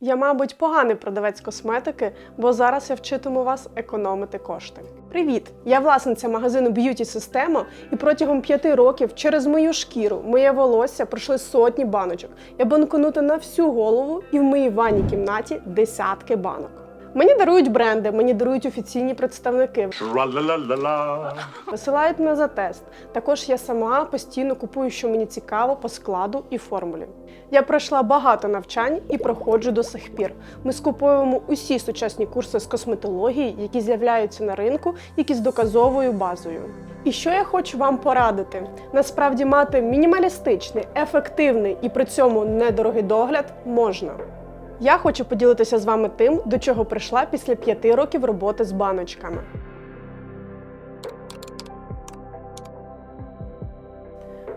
Я, мабуть, поганий продавець косметики, бо зараз я вчитиму вас економити кошти. Привіт! Я власниця магазину Beauty Система, і протягом п'яти років через мою шкіру, моє волосся пройшли сотні баночок. Я банконута на всю голову і в моїй ванній кімнаті десятки банок. Мені дарують бренди, мені дарують офіційні представники. Висилають мене за тест. Також я сама постійно купую, що мені цікаво по складу і формулі. Я пройшла багато навчань і проходжу до сих пір. Ми скуповуємо усі сучасні курси з косметології, які з'являються на ринку, які з доказовою базою. І що я хочу вам порадити? Насправді мати мінімалістичний, ефективний і при цьому недорогий догляд можна. Я хочу поділитися з вами тим, до чого прийшла після п'яти років роботи з баночками.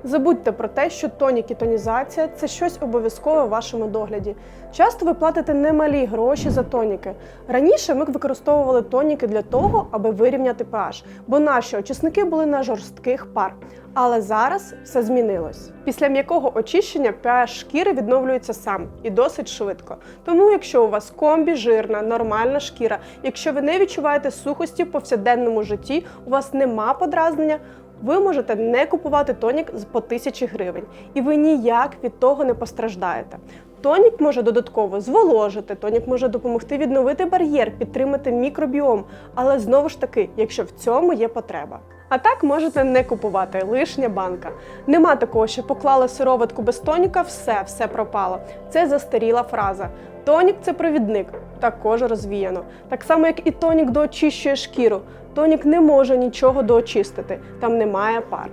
Забудьте про те, що тонік і тонізація це щось обов'язкове в вашому догляді. Часто ви платите немалі гроші за тоніки. Раніше ми використовували тоніки для того, аби вирівняти pH, бо наші очисники були на жорстких пар. Але зараз все змінилось. Після м'якого очищення pH шкіри відновлюється сам і досить швидко. Тому, якщо у вас комбі, жирна, нормальна шкіра, якщо ви не відчуваєте сухості в повсякденному житті, у вас нема подразнення. Ви можете не купувати тонік по тисячі гривень, і ви ніяк від того не постраждаєте. Тонік може додатково зволожити, тонік може допомогти відновити бар'єр, підтримати мікробіом, але знову ж таки, якщо в цьому є потреба. А так можете не купувати лишня банка. Нема такого, що поклали сироватку без тоніка, все, все пропало. Це застаріла фраза. Тонік це провідник, також розвіяно. Так само, як і тонік доочищує шкіру. Тонік не може нічого доочистити, там немає пар.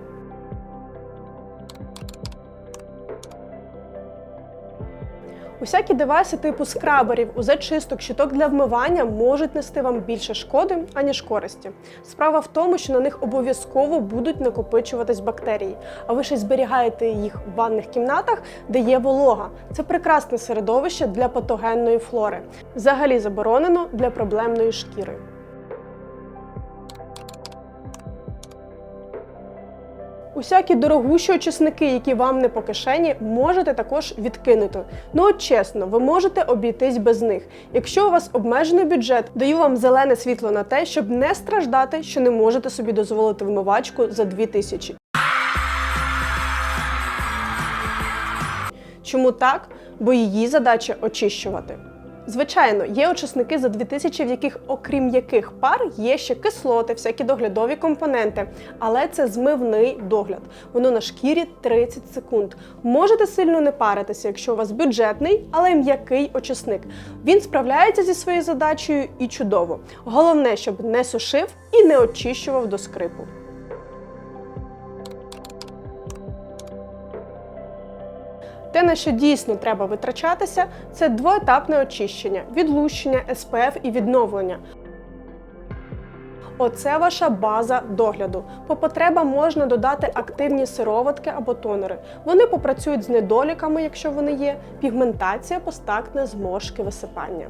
Усякі девайси типу скраберів, УЗ-чисток, щиток для вмивання можуть нести вам більше шкоди, аніж користі. Справа в тому, що на них обов'язково будуть накопичуватись бактерії, а ви ще зберігаєте їх в ванних кімнатах, де є волога. Це прекрасне середовище для патогенної флори. Взагалі заборонено для проблемної шкіри. Усякі дорогущі очисники, які вам не по кишені, можете також відкинути. Ну от чесно, ви можете обійтись без них. Якщо у вас обмежений бюджет, даю вам зелене світло на те, щоб не страждати, що не можете собі дозволити вмивачку за 2000. Чому так? Бо її задача очищувати. Звичайно, є очисники за 2000, в яких, окрім яких пар, є ще кислоти, всякі доглядові компоненти. Але це змивний догляд. Воно на шкірі 30 секунд. Можете сильно не паритися, якщо у вас бюджетний, але м'який очисник. Він справляється зі своєю задачею і чудово. Головне, щоб не сушив і не очищував до скрипу. Те, на що дійсно треба витрачатися, це двоетапне очищення, відлущення, СПФ і відновлення. Оце ваша база догляду. По потребам можна додати активні сироватки або тонери. Вони попрацюють з недоліками, якщо вони є, пігментація, постакне, зморшки, висипання.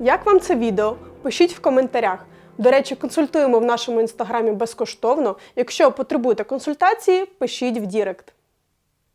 Як вам це відео? Пишіть в коментарях. До речі, консультуємо в нашому інстаграмі безкоштовно. Якщо потребуєте консультації, пишіть в Дірект.